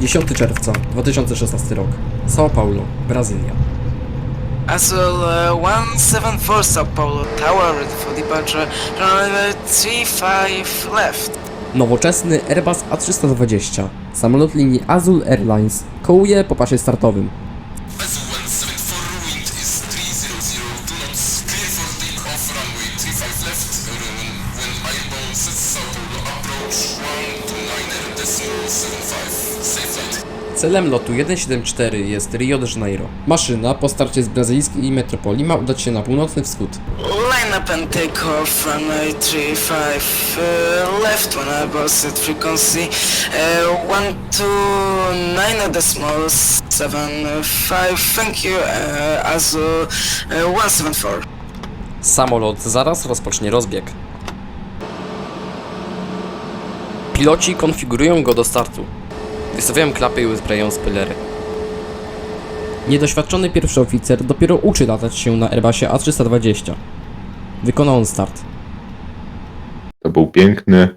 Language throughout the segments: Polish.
10 czerwca 2016 rok. São Paulo, Brazylia. Azul uh, 174 São Paulo Tower ready for departure. Runway 35 left. Nowoczesny Airbus A320, samolot linii Azul Airlines, kołuje po pasie startowym. Celem lotu 174 jest Rio de Janeiro. Maszyna po starcie z brazylijskiej metropolii ma udać się na północny wschód. Line up and take off. Runway 35 uh, left. One Airbus at frequency uh, 129 decimal 75. Thank you. Uh, Azul uh, 174. Samolot zaraz rozpocznie rozbieg. Piloci konfigurują go do startu. Wystawiają klapy i uzbrajają spylery. Niedoświadczony pierwszy oficer dopiero uczy latać się na Airbusie A320. Wykonał on start. To był piękny,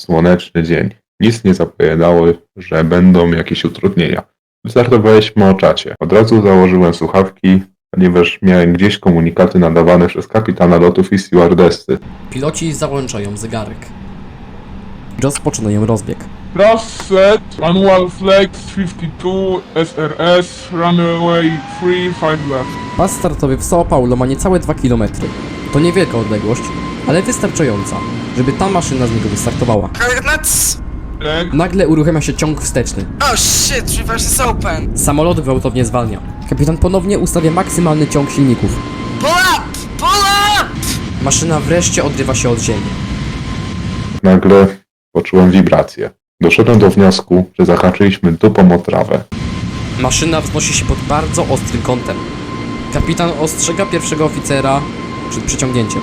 słoneczny dzień. Nic nie zapowiadało, że będą jakieś utrudnienia. Wystartowaliśmy o czacie. Od razu założyłem słuchawki, ponieważ miałem gdzieś komunikaty nadawane przez kapitana lotów i stewardessy. Piloci załączają zegarek. Rozpoczynają rozbieg. Crash set, manual flex 52 SRS, runway 35 left. Pas startowy w São Paulo ma niecałe 2 km. To niewielka odległość, ale wystarczająca, żeby ta maszyna z niego wystartowała. Coordinates. Nagle uruchamia się ciąg wsteczny. Oh shit, reverse is open. Samolot gwałtownie zwalnia. Kapitan ponownie ustawia maksymalny ciąg silników. Pull up! Pull up! Maszyna wreszcie odrywa się od ziemi. Nagle poczułem wibrację. Doszedłem do wniosku, że zahaczyliśmy dupą o trawę. Maszyna wznosi się pod bardzo ostrym kątem. Kapitan ostrzega pierwszego oficera przed przeciągnięciem.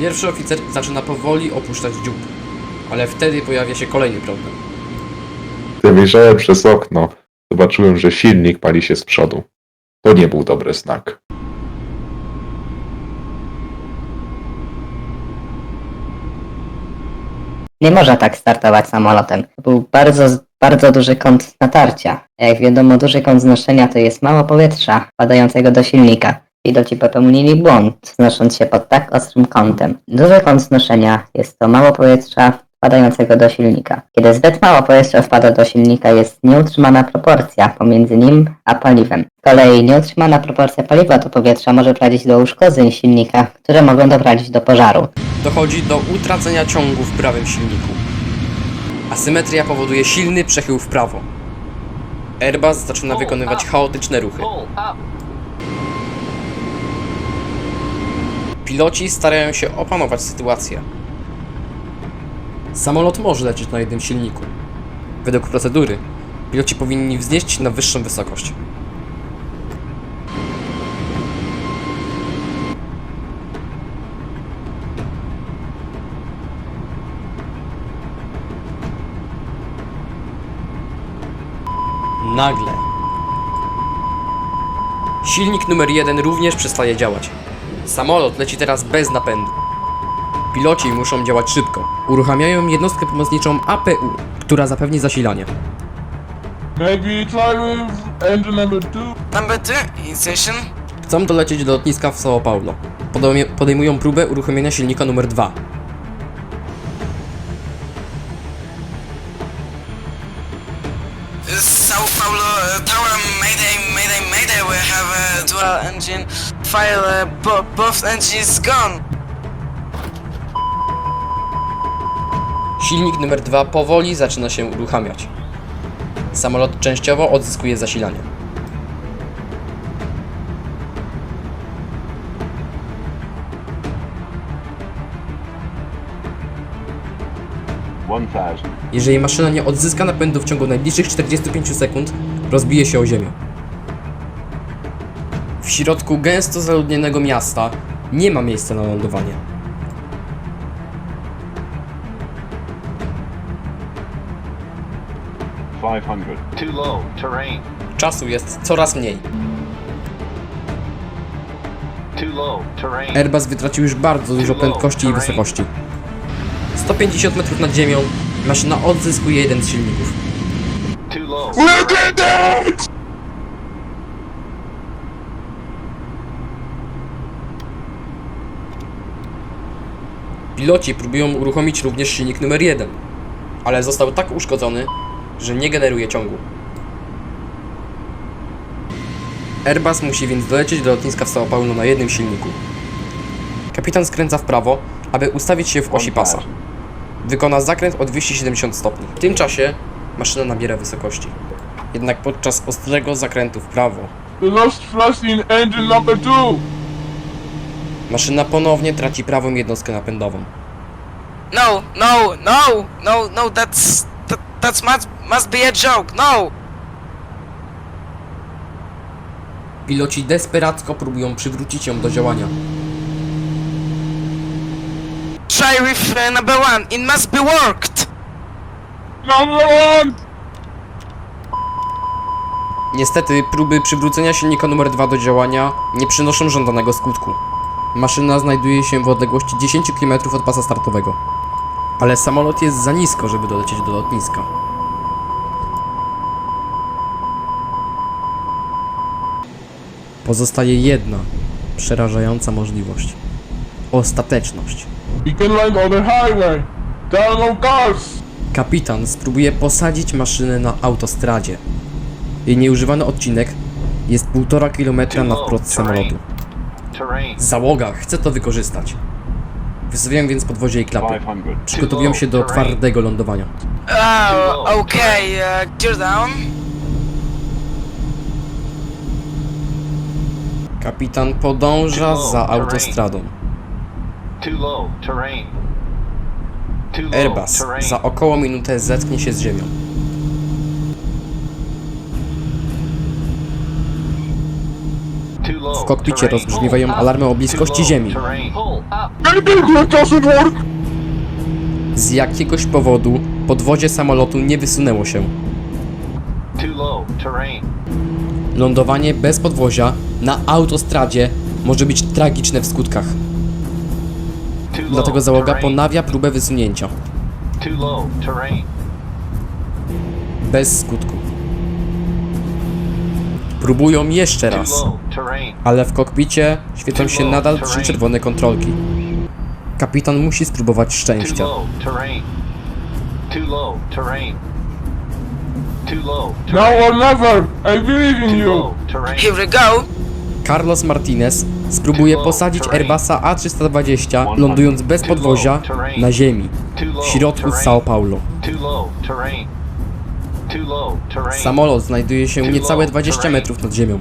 Pierwszy oficer zaczyna powoli opuszczać dziób, ale wtedy pojawia się kolejny problem. Gdy wyjrzałem przez okno, zobaczyłem, że silnik pali się z przodu. To nie był dobry znak. Nie można tak startować samolotem. To był bardzo, bardzo duży kąt natarcia. Jak wiadomo, duży kąt znoszenia to jest mało powietrza wpadającego do silnika. Piloci popełnili błąd, znosząc się pod tak ostrym kątem. Duży kąt znoszenia jest to mało powietrza wpadającego do silnika. Kiedy zbyt mało powietrza wpada do silnika, jest nieutrzymana proporcja pomiędzy nim a paliwem. Z kolei nieutrzymana proporcja paliwa do powietrza może prowadzić do uszkodzeń silnika, które mogą doprowadzić do pożaru. Dochodzi do utracenia ciągu w prawym silniku. Asymetria powoduje silny przechył w prawo. Airbus zaczyna wykonywać chaotyczne ruchy. Piloci starają się opanować sytuację. Samolot może lecieć na jednym silniku. Według procedury, piloci powinni wznieść na wyższą wysokość. Nagle. Silnik numer jeden również przestaje działać. Samolot leci teraz bez napędu. Piloci muszą działać szybko. Uruchamiają jednostkę pomocniczą APU, która zapewni zasilanie. Maybe try with engine number 2. Number two, initiation. Chcą dolecieć do lotniska w São Paulo. Podejmie- Podejmują próbę uruchomienia silnika numer 2. Sao Paulo uh, Tower, Mayday, Mayday, Mayday. We have a dual engine. Fire, uh, bo both engines gone. Silnik numer 2 powoli zaczyna się uruchamiać. Samolot częściowo odzyskuje zasilanie. Jeżeli maszyna nie odzyska napędu w ciągu najbliższych 45 sekund, rozbije się o ziemię. W środku gęsto zaludnionego miasta nie ma miejsca na lądowanie. Five hundred. Too low. Terrain. Czasu jest coraz mniej. Too low. Terrain. Airbus wytracił już bardzo dużo prędkości i wysokości. 150 metrów nad ziemią, maszyna odzyskuje jeden z silników. Too low. Look at that! Piloci próbują uruchomić również silnik numer 1, ale został tak uszkodzony, że nie generuje ciągu. Airbus musi więc dolecieć do lotniska w São Paulo na jednym silniku. Kapitan skręca w prawo, aby ustawić się w osi pasa. Wykona zakręt o 270 stopni. W tym czasie maszyna nabiera wysokości. Jednak podczas ostrego zakrętu w prawo, The lost thrust in engine number two. maszyna ponownie traci prawą jednostkę napędową. No, no, no, no, no, that's, that, that's must, must be a joke, no! Piloci desperacko próbują przywrócić ją do działania. Try with uh, number one, it must be worked! Number one! Niestety, próby przywrócenia silnika numer 2 do działania nie przynoszą żądanego skutku. Maszyna znajduje się w odległości 10 km od pasa startowego. Ale samolot jest za nisko, żeby dolecieć do lotniska. Pozostaje jedna przerażająca możliwość. Ostateczność. On the highway. Cars. Kapitan spróbuje posadzić maszynę na autostradzie. Jej nieużywany odcinek jest 1,5 km na wprost samolotu. Załoga chce to wykorzystać. Wystawiają więc podwozie i klapy. Przygotowują się do twardego lądowania. Oh, okay, uh, gear down. Kapitan podąża za autostradą. Airbus za około minutę zetknie się z ziemią. W kokpicie rozbrzmiewają alarmy o bliskości ziemi. Z jakiegoś powodu podwozie samolotu nie wysunęło się. Lądowanie bez podwozia na autostradzie może być tragiczne w skutkach. Dlatego załoga ponawia próbę wysunięcia. Bez skutku. Próbują jeszcze raz, ale w kokpicie świecą się nadal trzy czerwone kontrolki. Kapitan musi spróbować szczęścia. Too low. Terrain. Too low. Now or never. I believe in Too you. low. Terrain. Here we go. Carlos Martinez spróbuje posadzić Airbusa A320, lądując bez podwozia na ziemi, w środku. São Paulo. Too low. Terrain. Too low. Terrain. Samolot znajduje się niecałe 20 metrów nad ziemią.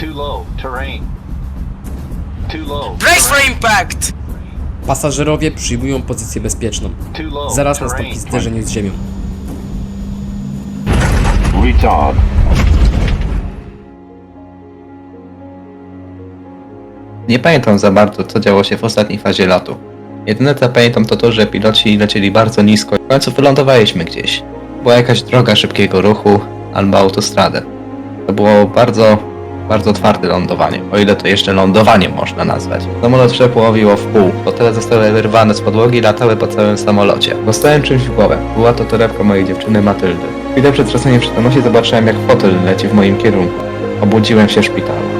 Too low. Terrain. Too low. Brace for impact! Pasażerowie przyjmują pozycję bezpieczną. Zaraz nastąpi zderzenie z ziemią. Retard. Nie pamiętam za bardzo, co działo się w ostatniej fazie lotu. Jedyne co pamiętam to to, że piloci lecieli bardzo nisko i w końcu wylądowaliśmy gdzieś. Była jakaś droga szybkiego ruchu albo autostradę. To było bardzo, bardzo twarde lądowanie, o ile to jeszcze lądowaniem można nazwać. Samolot przepołowiło w pół, fotele zostały wyrwane z podłogi i latały po całym samolocie. Dostałem czymś w głowę. Była to torebka mojej dziewczyny Matyldy. Chwilę przed traceniem przytomności zobaczyłem jak fotel leci w moim kierunku. Obudziłem się w szpitalu.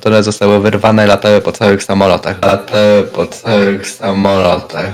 Motyle zostały wyrwane, latały po całych samolotach. Latały po całych samolotach.